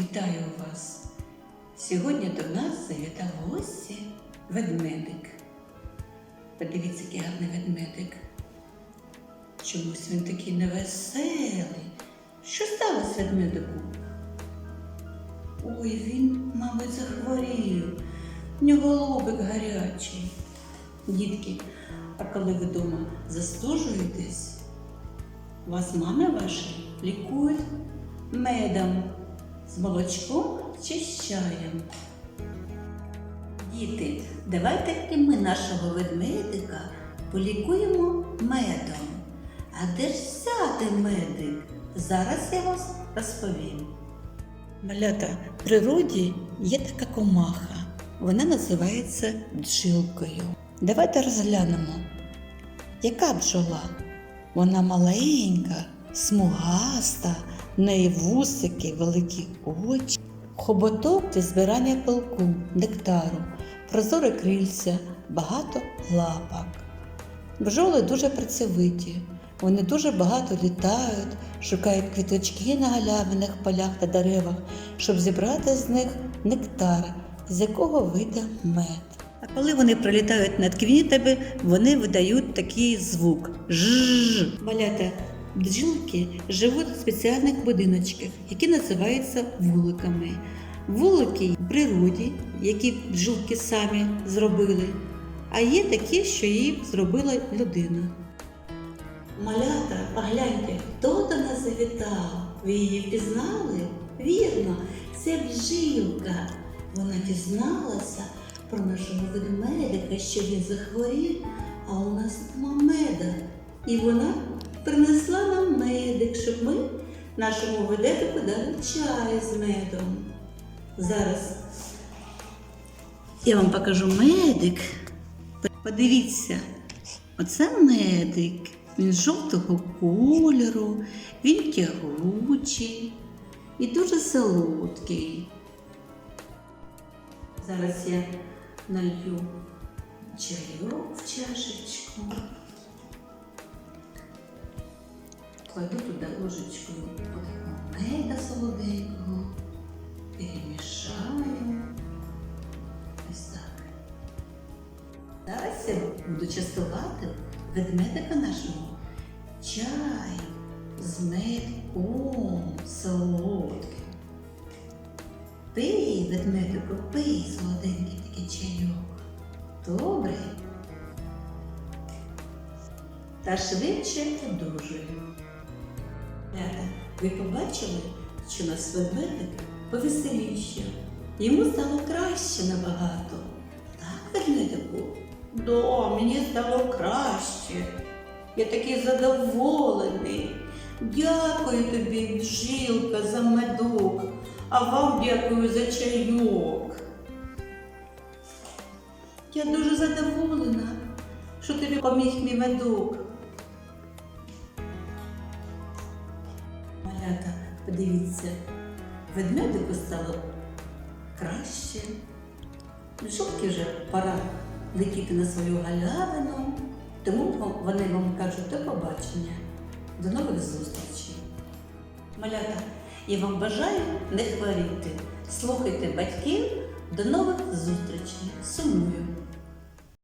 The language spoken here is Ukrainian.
Вітаю вас! Сьогодні до нас завітав гості ведмедик. Подивіться, який гарний ведмедик. Чомусь він такий невеселий. Що сталося ведмедику? Ой, він, мабуть, захворів. В нього лобик гарячий. Дітки, а коли ви вдома застужуєтесь, вас мами ваші лікують медом з молочком чи з чаєм. Діти, давайте і ми нашого ведмедика полікуємо медом. А де ж взяти медик? Зараз я вас розповім. Малята, в природі є така комаха. Вона називається бджілкою. Давайте розглянемо, яка бджола? Вона маленька, смугаста, неї вусики, великі очі, хоботок для збирання пилку, нектару, прозоре крильця, багато лапок. Бджоли дуже працьовиті. Вони дуже багато літають, шукають квіточки на галявинах, полях та деревах, щоб зібрати з них нектар, з якого вийде мед. А коли вони пролітають над квітами, вони видають такий звук жжж. Малята, бджілки живуть в спеціальних будиночках, які називаються вуликами. Вулики в природі, які бджілки самі зробили, а є такі, що їх зробила людина. Малята, погляньте, хто до нас завітав? Ви її впізнали? Вірно, це бджілка. Вона дізналася про нашого ведмедика, що він захворів, а у нас нема меда. І вона принесла нам медик, щоб ми нашому ведмедику дали чай з медом. Зараз я вам покажу медик. Подивіться, оце медик. Він жовтого кольору, він тягучий і дуже солодкий. Зараз я налью чайок в чашечку. Кладу туди ложечкою меда солоденького, перемішаю. Ось так. Зараз буду частувати ведмедика нашого чай з медком солодким. Пий, ведмедику, пий солоденький такий чайок. Добрий. Та швидше одужує. Рята, ви побачили, що наш ведмедик повеселіше. Йому стало краще набагато. Так, ведмедику? Да, мені стало краще. Я такий задоволений. Дякую тобі, бжилка, за медок, а вам дякую за чайок. Я дуже задоволена, що тобі поміг мій медок. Подивіться, ведмедику стало краще. Жовтки вже пора летіти на свою галявину, тому вони вам кажуть до побачення, до нових зустрічей. Малята, я вам бажаю не хворіти. Слухайте батьків, до нових зустрічей. Сумуйте.